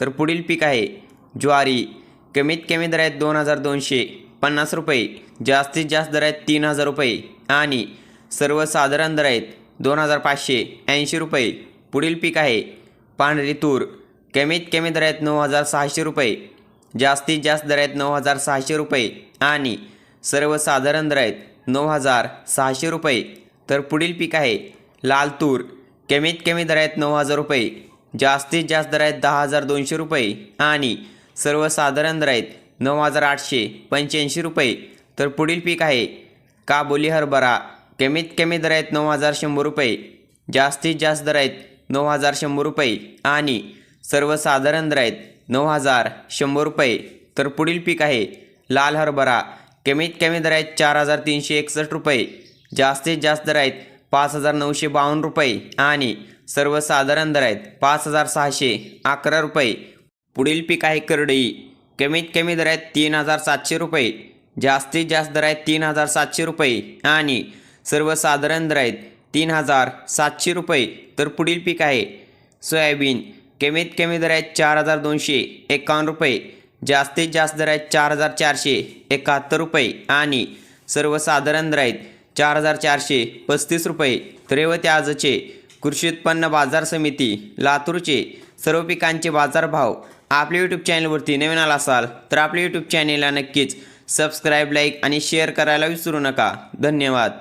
तर पुढील पीक आहे ज्वारी. कमीत कमी दर आहेत दोन हजार दोनशे पन्नास रुपये जास्तीत जास्त दर आहेत तीन हजार रुपये आणि सर्वसाधारण दर आहेत दोन हजार पाचशे ऐंशी रुपये. पुढील पीक आहे पांढरी तूर. कमीत कमी दर आहेत नऊ हजार सहाशे रुपये जास्तीत जास्त दर आहेत नऊ हजार सहाशे रुपये आणि सर्वसाधारण दर आहेत नऊ हजार सहाशे रुपये. तर पुढील पीक आहे लाल तूर. कमीत कमी दर आहेत नऊ हजार रुपये जास्तीत जास्त दर आहेत दहा हजार दोनशे रुपये आणि सर्वसाधारण दर आहेत नऊ हजार आठशे पंच्याऐंशी रुपये. तर पुढील पीक आहे काबोली हरभरा. कमीत कमी दर आहेत नऊ हजार शंभर रुपये. जास्तीत जास्त दर आहेत नऊ हजार शंभर रुपये आणि सर्वसाधारण दर आहेत नऊ हजार शंभर रुपये. तर पुढील पीक आहे लाल हरभरा. कमीत कमी दर आहेत चार हजार तीनशे एकसष्ट रुपये. जास्तीत जास्त दर आहेत पाच हजार नऊशे बावन्न रुपये आणि सर्वसाधारण दर आहेत पाच हजार सहाशे अकरा रुपये. पुढील पीक आहे करडई. कमीत कमी दर आहेत तीन हजार सातशे रुपये. जास्तीत जास्त दर आहेत तीन हजार सातशे रुपये आणि सर्वसाधारण दर आहेत तीन हजार सातशे रुपये. तर पुढील पीक आहे सोयाबीन. कमीत कमी दर आहेत चार हजार दोनशे एकावन्न रुपये. जास्तीत जास्त दर आहेत चार हजार चारशे एकाहत्तर रुपये आणि सर्वसाधारण दर आहेत चार हजार चारशे पस्तीस रुपये. तर आजचे कृषी उत्पन्न बाजार समिती लातूरचे सर्व पिकांचे बाजारभाव आपल्या यूट्यूब चॅनलवरती नवीन आला असाल तर आपल्या यूट्यूब चॅनेलला नक्कीच सबस्क्राईब लाईक आणि शेअर करायला विसरू नका. धन्यवाद.